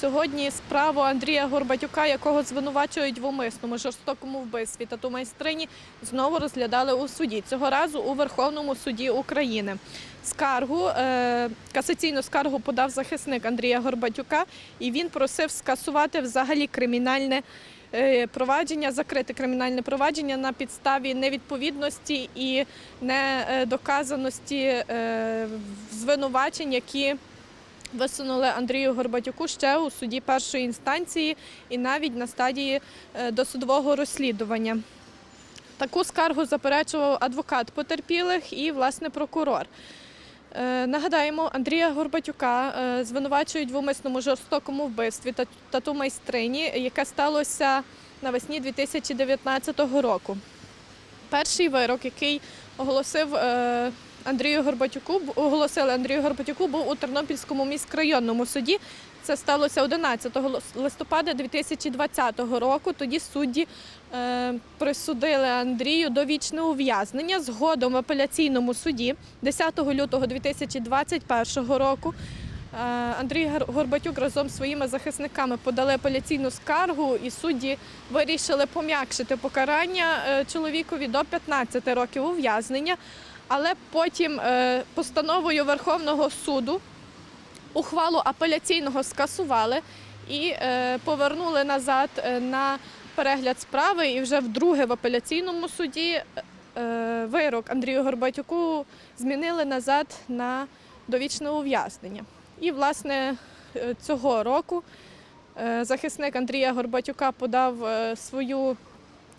Сьогодні справу Андрія Горбатюка, якого звинувачують в умисному жорстокому вбивстві тату майстрині, знову розглядали у суді. Цього разу у Верховному суді України. Скаргу, е, касаційну скаргу подав захисник Андрія Горбатюка, і він просив скасувати взагалі кримінальне е, провадження, закрити кримінальне провадження на підставі невідповідності і недоказаності е, звинувачень, які висунули Андрію Горбатюку ще у суді першої інстанції і навіть на стадії е, досудового розслідування. Таку скаргу заперечував адвокат потерпілих і, власне, прокурор. Е, Нагадаємо, Андрія Горбатюка е, звинувачують в умисному жорстокому вбивстві та- тату майстрині, яке сталося навесні 2019 року. Перший вирок, який оголосив Андрію Горбатюку, оголосили Андрію Горбатюку, був у Тернопільському міськрайонному суді. Це сталося 11 листопада 2020 року. Тоді судді е, присудили Андрію довічне ув'язнення. Згодом в апеляційному суді 10 лютого 2021 року. е, Андрій Горбатюк разом з своїми захисниками подали апеляційну скаргу, і судді вирішили пом'якшити покарання е, чоловікові до 15 років ув'язнення. Але потім е, постановою Верховного суду ухвалу апеляційного скасували і е, повернули назад е, на перегляд справи. І вже вдруге в апеляційному суді вирок Андрію Горбатюку змінили назад на довічне ув'язнення. І, власне, цього року захисник Андрія Горбатюка подав свою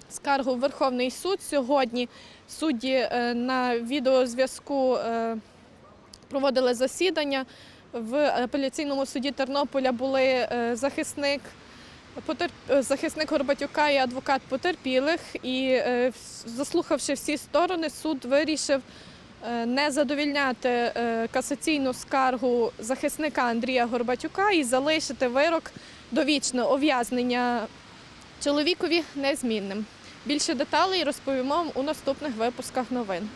скаргу в Верховний суд. Сьогодні судді е, на відеозв'язку е, проводили засідання. В апеляційному суді Тернополя були е, захисник, захисник Горбатюка і адвокат потерпілих. І заслухавши всі сторони, суд вирішив не задовільняти касаційну скаргу захисника Андрія Горбатюка і залишити вирок довічне ув'язнення чоловікові незмінним. Більше деталей розповімо вам у наступних випусках новин.